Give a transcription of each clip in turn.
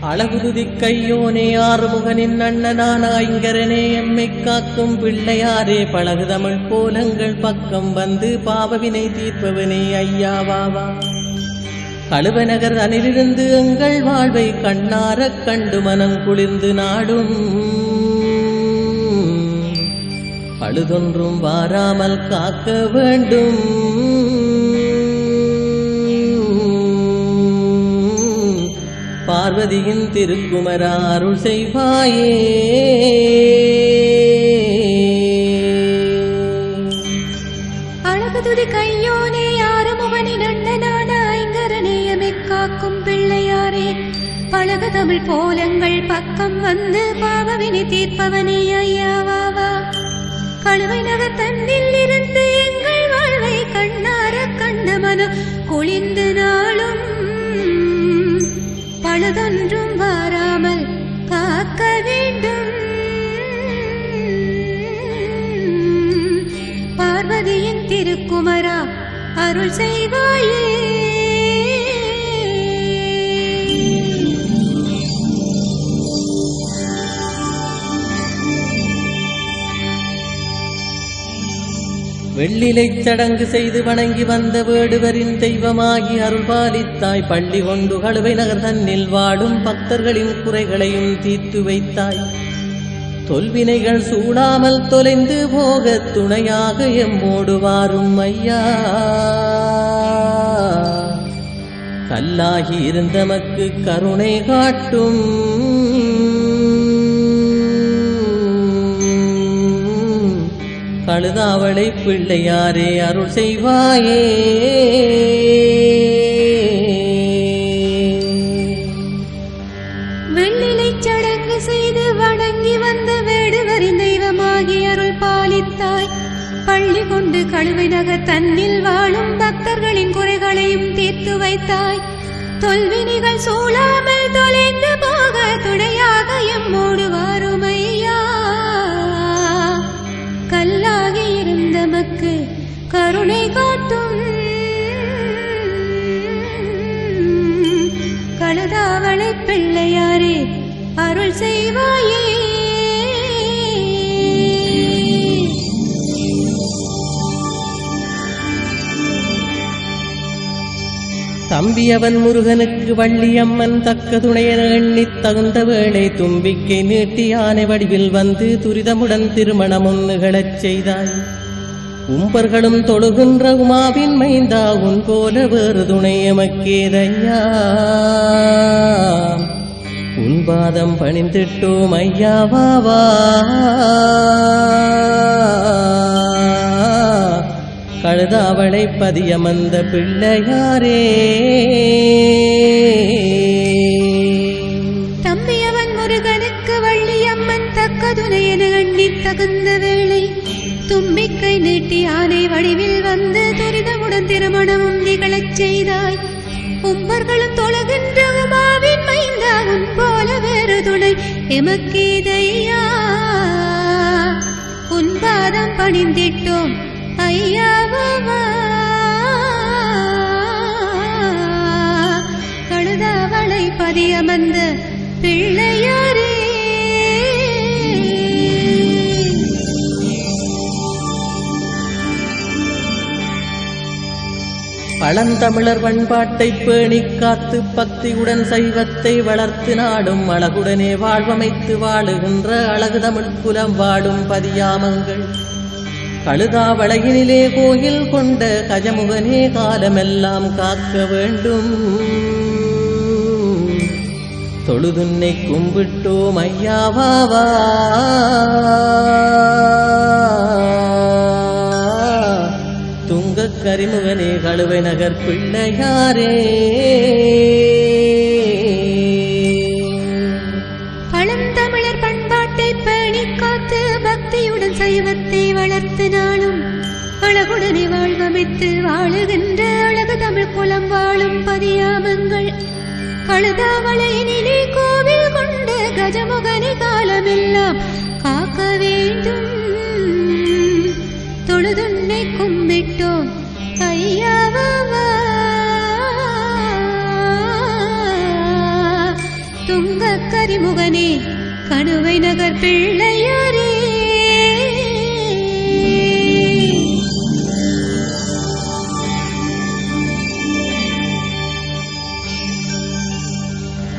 அழகுதுதி கையோனே ஆறுமுகனின் அண்ணனான ஐங்கரனே எம்மை காக்கும் பிள்ளையாரே பழகு தமிழ் கோலங்கள் பக்கம் வந்து பாவவினை தீர்ப்பவனே ஐயாவாவா கழுவநகர் அணிலிருந்து எங்கள் வாழ்வை கண்ணாரக் கண்டு மனம் குளிர்ந்து நாடும். பழுதொன்றும் வாராமல் காக்க வேண்டும். பார்வதியின் திருக்குமர அருள் செய்வாயே. அழகுதுதி கையோனே ஆறுமுகனின் அண்ணனான ஐங்கரநேயமை காக்கும் பிள்ளையாரே. பழக தமிழ் போலங்கள் பக்கம் வந்து பாவவினை தீர்ப்பவனே ஐயாவாவா கழுவை நகர் தன்னில் இருந்து எங்கள் வாழ்வை கண்ணார கண்ட மனம் குளிர்ந்து நாள் பழுதொன்றும் வாராமல் காக்க வேண்டும். பார்வதியின் திருக்குமரா அருள் செய்வாயே. வெள்ளிலைச் சடங்கு செய்து வணங்கி வந்த வேடுவரின் தெய்வமாகி அருள்பாலித்தாய் பள்ளி கொண்டு கழுவை நகர் தன்னில் வாடும் பக்தர்களின் குறைகளையும் தீர்த்து வைத்தாய். தொல்வினைகள் சூடாமல் தொலைந்து போக துணையாக எம்மோடு வாரும் ஐயா கல்லாகி இருந்தமக்கு கருணை காட்டும் கழுதாவளை பிள்ளையாரே அருள் செய்வாயே. வெள்ளிலை சடங்கு செய்து வணங்கி வந்த வேடுவரின் தெய்வமாகி அருள் பாலித்தாய். பள்ளி கொண்டு கழுவை நக தன்னில் வாழும் பக்தர்களின் குறைகளையும் தீர்த்து வைத்தாய். தொல்வினிகள் சூழாமல் தொலைந்து போக துணையாக எம்மோடு வாருமையா. கல்ல நமக்கு கருணை காட்டும். கழுதாவளை பிள்ளையாரே அருள் செய்வாயே. தம்பியவன் முருகனுக்கு வள்ளியம்மன் தக்க துணையென எண்ணி தகுந்த வேளை தும்பிக்கை நீட்டி யானை வடிவில் வந்து துரிதமுடன் திருமணம் ஒன்றுகளச் செய்தாய். உம்பர்களும் தொழுகின்ற உமாவின் மைந்தா உன் போல வேறு துணை எமக்கேதையா? உன் பாதம் பணிந்திட்டோம் ஐயாவாவா கழுதாவளை பதியமந்த பிள்ளையாரே. தம்பியவன் முருகனுக்கு வள்ளியம்மன் தக்க என எண்ணித் தகுந்த வேளை தும்பி கை நீட்டி ஆனை வடிவில் வந்து துரிதமுடன் திருமணமும் நிகழச் செய்தாய். உம்பர்களும் தொழுகின்ற உமாவின் மைந்தா உன் போல வேறு துணை. எமக்கீதையா உன் பாதம் பணிந்திட்டோம் ஐயாவா. கழுதாவளை பதியமர்ந்த பிள்ளையா பழந்தமிழர் பண்பாட்டை பேணி காத்து பக்தியுடன் சைவத்தை வளர்த்து நாடும் அழகுடனே வாழ்வமைத்து வாழுகின்ற அழகு தமிழ் குலம் வாடும் பதியாமங்கள். கழுதாவளையினிலே கோயில் கொண்ட கஜமுகனே காலமெல்லாம் காக்க வேண்டும். தொழுதுன்னை கும்பிட்டோம் ஐயாவாவா கரிமுகனே கழுவை நகர் பிள்ளையாரே. பழந்தமிழர் பண்பாட்டை பேணிக் காத்து பக்தியுடன் சைவத்தை வளர்த்து நாளும் அழகுடனே வாழ்வமைத்து வாழுகின்ற அழகு தமிழ் குலம் வாழும் பதியாமங்கள். கழுதாவளையினிலே கோவில் கொண்டு கஜமுகனை காலமெல்லாம் காக்க வேண்டும். தொழுதுன்னை கும்பிட்டோம் துங்க கரிமுகனே கணுவை நகர் பிள்ளையாரே.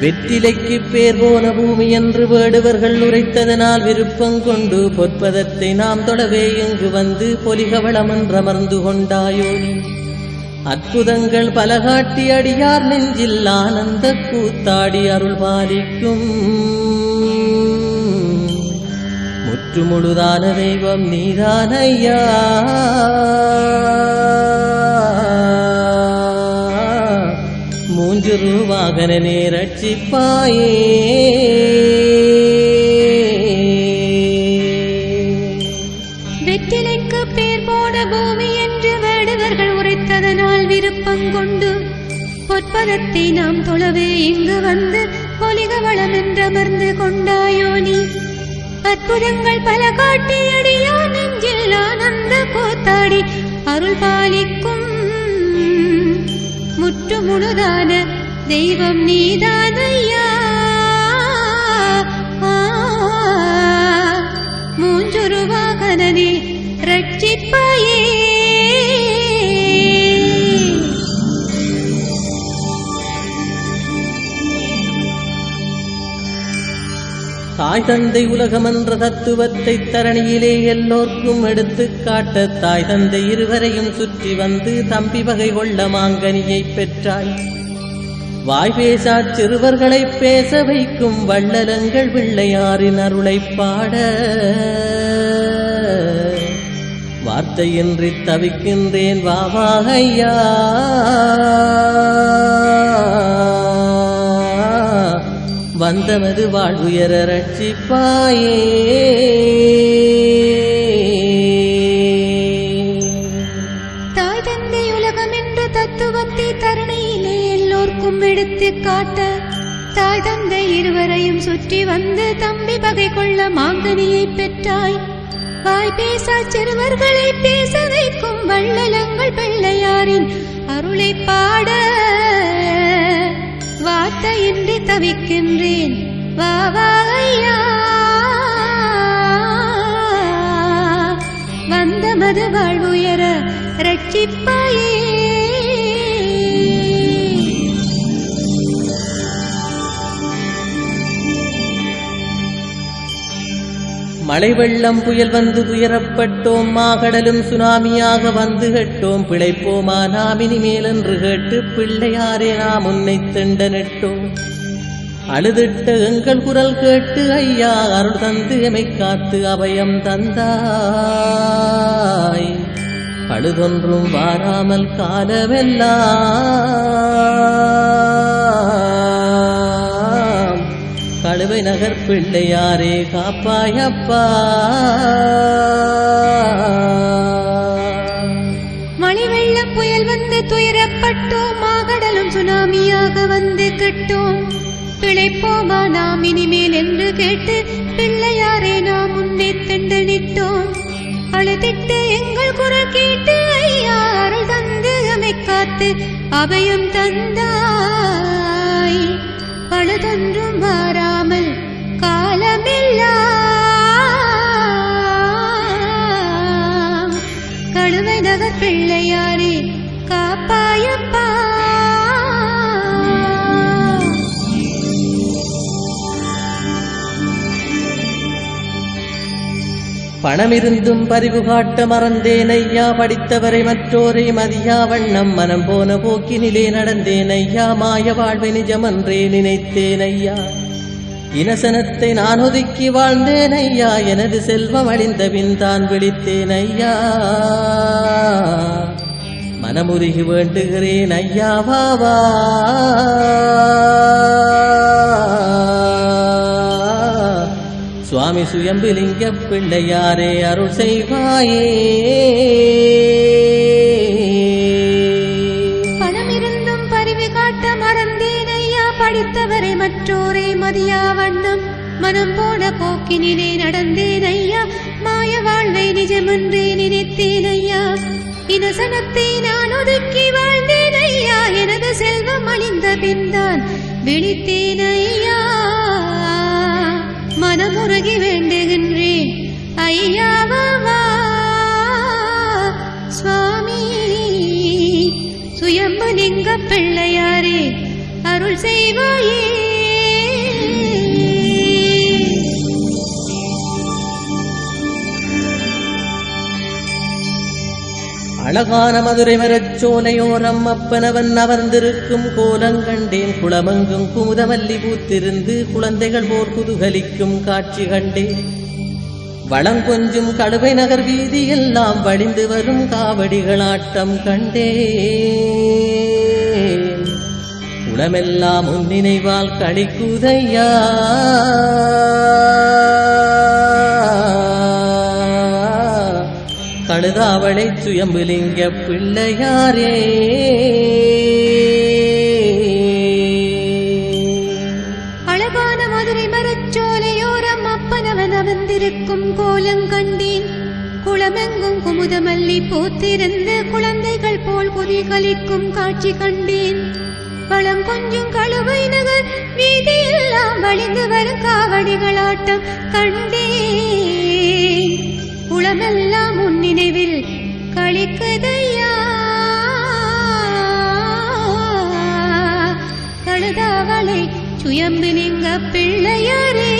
வெற்றிலைக்கு பேர் போன பூமி என்று வேடுவர்கள் உரைத்ததனால் விருப்பம் கொண்டு பொற்பதத்தை நாம் தொடவே இங்கு வந்து பொலிகவளம் என்றமர்ந்து கொண்டாயோ அற்புதங்கள் பல காட்டி அடியார் நெஞ்சில் ஆனந்த கூத்தாடி அருள் பாலிக்கும். முற்றுமுழுதான தெய்வம் நீதானையா. மூஞ்சுரு வாகனனே ரட்சிப்பாயே வெற்றிலைக்கு பேர் போன பூமி என்று வேடுவர்கள் உரைத்ததனால் விருப்பம் கொண்டு பொற்பதத்தை நாம் தொழவே இங்கு வந்து பொலிக வளம் என்றமர்ந்து கொண்டாயோ நீ. அற்புதங்கள் பல காட்டி அடியா நெஞ்சில் ஆனந்த கூத்தாடி. அருள் பாலிக்கும் முற்று முழுதான தெய்வம் நீதானையா? மூஞ்சுருவாகனே ரட்சிப்பாயே. தாய் தந்தை உலகமன்ற தத்துவத்தை தரணியிலே எல்லோர்க்கும் எடுத்து காட்ட தாய் தந்தை இருவரையும் சுற்றி வந்து தம்பி வகை கொள்ள மாங்கனியை பெற்றாய். வாய் பேசா சிறுவர்களை பேச வைக்கும் வள்ளலங்கள் பிள்ளையாரின் அருளைப் பாட. வார்த்தையின்றி தவிக்கின்றேன் வாவாகையா வந்தமது வாழ்வுயர ரட்சிப்பாயே. தாய் தந்தை உலகம் என்ற தத்துவத்தை தரணையிலே எல்லோர்க்கும் எடுத்து காட்ட தாய் தந்தை இருவரையும் சுற்றி வந்து தம்பி பகை கொள்ள மாங்கனியை பெற்றாய். வாய் பேசா சிறுவர்களை பேச வைக்கும் வள்ளலங்கள் பிள்ளையாரின் அருளை பாட. வார்த்தையின்றி தவிக்கின்றேன். வா வந்த மது வாழ்வுயர ரட்சிப்பாயே. மழை வெள்ளம் புயல் வந்து துயரப்பட்டோம் மாகடலும் சுனாமியாக வந்து கெட்டோம். பிழைப்போமா நாம் இனிமேல் என்று கேட்டு பிள்ளையாரே நாம் உன்னை திண்ட நெட்டோம். அழுதிட்ட எங்கள் குரல் கேட்டு ஐயா அருள் தந்து எமை காத்து அபயம் தந்தாய். பழுதொன்றும் வாராமல் காலமெல்லாம் கழுவை நகர் பிள்ளையாரே காப்பாயப்பா மழை வெள்ளம் புயல் வந்து துயரப்பட்டோம் மாகடலும் சுனாமியாக வந்து கட்டோம். பிழைப்போமா நாம் இனிமேல் என்று கேட்டு பிள்ளையாரே நாம் முன்னே தண்டனிட்டோம் அழுதிட்டு எங்கள் குரல் கேட்டு ஐயா அருள் தந்து அமை காத்து அபயம் தந்தாய். பழுதொன்றும் மாறா கழுவை பிள்ளையாரே காப்பாயப்பா. பணமிருந்தும் பறிவு காட்ட மறந்தேன் ஐயா படித்தவரை மற்றோரை மதியா வண்ணம் மனம் போன போக்கினிலே நடந்தேன் ஐயா மாய வாழ்வை நிஜமன்றே நினைத்தேன் ஐயா. இனசனத்தை நான் ஒதுக்கி வாழ்ந்தேன் ஐயா எனது செல்வம் அழிந்த பின் தான் விழித்தேன் ஐயா. மனமுருகி வேண்டுகிறேன் ஐயா வாவா சுவாமி சுயம்பிலிங்க பிள்ளையாரே அருள் செய்வாயே. பணமிருந்தும் பரிவு காட்ட மறந்தேன் ஐயா. படித்தவரை மற்றோரை மதியா வண்ணம். மனம் போன போக்கினிலே நடந்தேன் ஐயா. மாய வாழ்வை நிஜமன்றே நினைத்தேன் ஐயா. இனசனத்தை நான் பின்தான் விழித்தேன் ஐயா மனமுருகி வேண்டுகின்றேன். ஐயாவா சுவாமி சுயம்பு சுயம்புலிங்க பிள்ளையாரே. அருள் செய்வாயே. அழகான மதுரை மரச்சோலையோரம் அப்பனவன் அமர்ந்திருக்கும் கோலங்கண்டேன். குளமங்கும் குமுதமல்லி பூத்திருந்து குழந்தைகள் போர் குதுகலிக்கும் காட்சி கண்டேன். வளங்கொஞ்சும் கழுவை நகர் வீதி எல்லாம் வழிந்து வரும் காவடிகள் ஆட்டம் கண்டேன். குளமெல்லாம் உன் நினைவால் கழிக்குதையா கழுதாவளை சுயம்புலிங்க பிள்ளையாரே. அழகான மதுரை மரச்சோலையோரம் அப்பனவன் அமர்ந்திருக்கும் கோலங்கண்டேன் குளமெங்கும் குமுதமல்லி பூத்திருந்து குழந்தைகள் போல் குதிகலிக்கும் காட்சி கண்டேன். வளம் கொஞ்சம் கழுவை நகர் வீதியெல்லாம் வழிந்து வரும் காவடிகளாட்டம் கண்டேன். உளமெல்லாம் உன் நினைவில் கழிக்குதையா கழுதாவளை சுயம்பிலிங்க பிள்ளையாரே.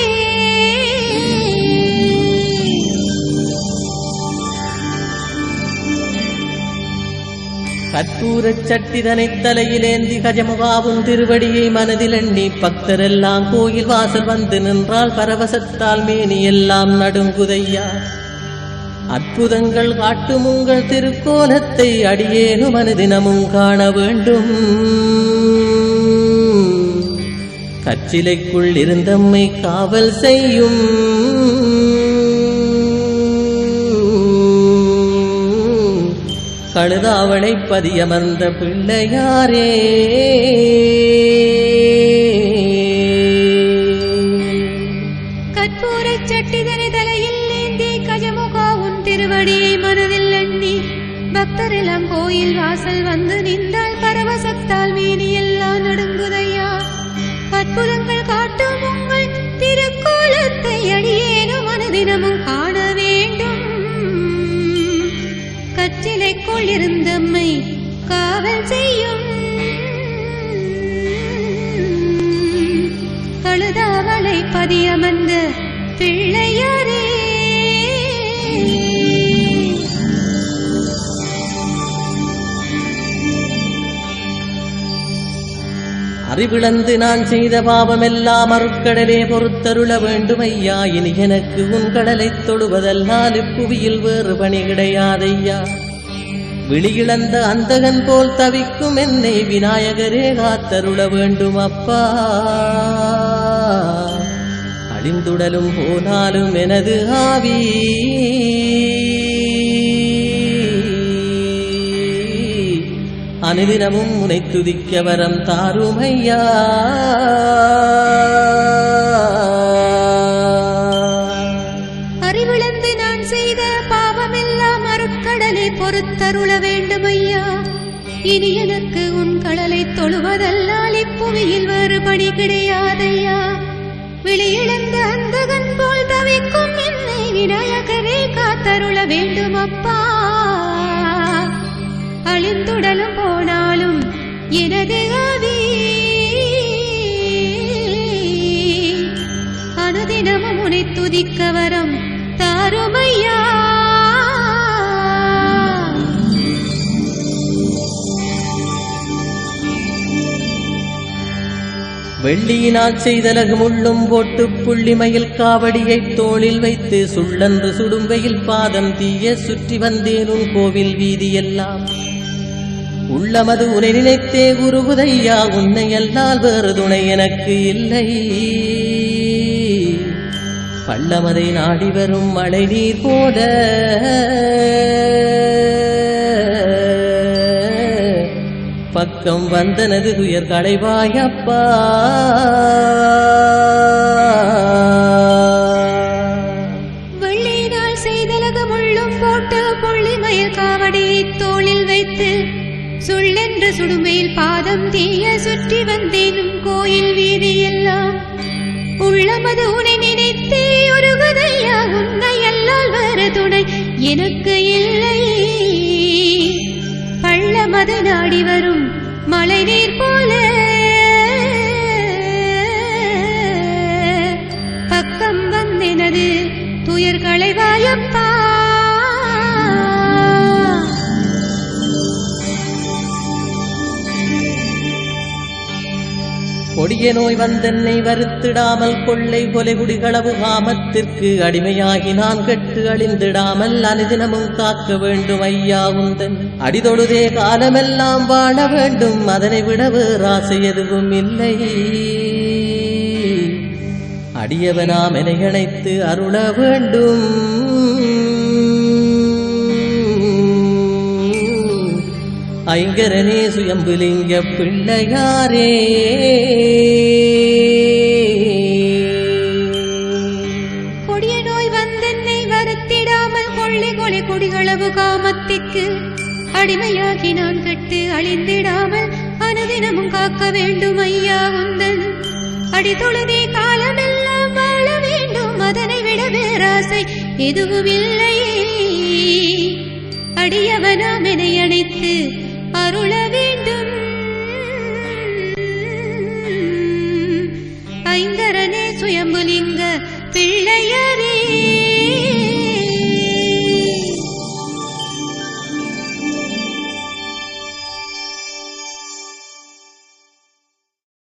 கற்பூரச் சட்டிதனை தலையிலேந்தி கஜமுகாவும் திருவடியை மனதில் எண்ணி பக்தரெல்லாம் கோயில் வாசல் வந்து நின்றால் பரவசத்தால் மேனி எல்லாம் நடுங்குதையா? அற்புதங்கள் காட்டும் உங்கள் திருக்கோலத்தை அடியேனும் அனுதினமும் காண வேண்டும். கச்சிலைக்குள் இருந்தம்மை காவல் செய்யும். கழுதாவளை பதியமர்ந்த பிள்ளையாரே. பக்தரெல்லாம் கோயில் வாசல் வந்து நின்றால் பரவசத்தால் மேனி எல்லாம் நடுங்குதையா. அற்புதங்கள் காட்டும் உங்கள் திருக்கோலத்தை அடியேனும் அனுதினமும் காண வேண்டும். கற்றிலைக்குள் இருந்தம்மை காவல் செய்யும். கழுதாவளை பதியமர்ந்த பிள்ளையாரே. அறிவிழந்து நான் செய்த பாவமெல்லாம் அருட்கடலே பொறுத்தருள வேண்டும் ஐயா இனி எனக்கு உன் கடலைத் தொழுவதல்லால் இப்புவியில் வேறு பணி கிடையாதையா விழியிழந்த அந்தகன் போல் தவிக்கும் என்னை விநாயகரே காத்தருள வேண்டும் அப்பா அழிந்துடலும் போனாலும் எனது ஆவி அனுதினமும் உனை துதிக்க வரம் தாருமையா? அறிவிழந்து நான் செய்த பாவமெல்லாம் அருட்கடலை பொறுத்தருள வேண்டும் ஐயா இனி எனக்கு உன் கடலை தொழுவதல்லால் இப்புவியில் வேறு பணி கிடையாதையா? வெளியிழந்த அந்தகன் போல் தவிக்கும் என்னை விநாயகரே காத்தருள வேண்டும் அப்பா அழிந்துடலும் போனாலும் எனது ஆவி அனுதினமும் உனை துதிக்க வரம் தாருமையா? வெள்ளியினால் செய்தலகு முள்ளும் போட்டு புள்ளிமயில் காவடியைத் தோளில் வைத்து சுள்ளன்று சுடும்பையில் பாதம் தீய சுற்றி வந்தேன் உன் கோவில் வீதியெல்லாம். உள்ளமது உனை நினைத்தே குருகுதையா உன்னை அல்லால் வேறு துணை எனக்கு இல்லை. பள்ளமதை நாடி வரும் மழை நீர் போல. பக்கம் வந்தனது துயர் களைவாயப்பா பாதம் சுற்றி வந்தேனும் கோயில் வீதியெல்லாம். உள்ளமது உனை நினைத்தே ஒரு கதையா உன்னை எல்லால் வர துணை எனக்கு இல்லை. பள்ளமது நாடி வரும் மழை நீர் போல. பக்கம் வந்தெனது துயர் களைவாயப்பா. கொடிய நோய் வந்தென்னை வருத்திடாமல் கொள்ளை கொலை குடிகளவு காமத்திற்கு அடிமையாகி நான் கெட்டு அழிந்திடாமல் அனுதினமும் காக்க வேண்டும் ஐயா உந்தன். அடிதொழுதே காலமெல்லாம் வாழ வேண்டும் அதனை விட வேறாசை எதுவும் இல்லை. அடியவனாம் என இணைத்து அருள வேண்டும். ஐங்கரனே சுயம்புலிங்க பிள்ளையாரே. கொடிய நோய் வந்தென்னை வருத்திடாமல் கொள்ளை கொலை குடிகளவு காமத்திற்கு அடிமையாகி நான் கட்டு அழிந்திடாமல் அனுதினமும் காக்க வேண்டும் ஐயா உந்தன் அடித்தொழுதே காலமெல்லாம் வாழ வேண்டும் அதனை விட வேறாசை எதுவும் இல்லை அடியவனாம் என அணைத்து அருள வேண்டும். ஐங்கரனே சுயம்புலிங்க பிள்ளையா.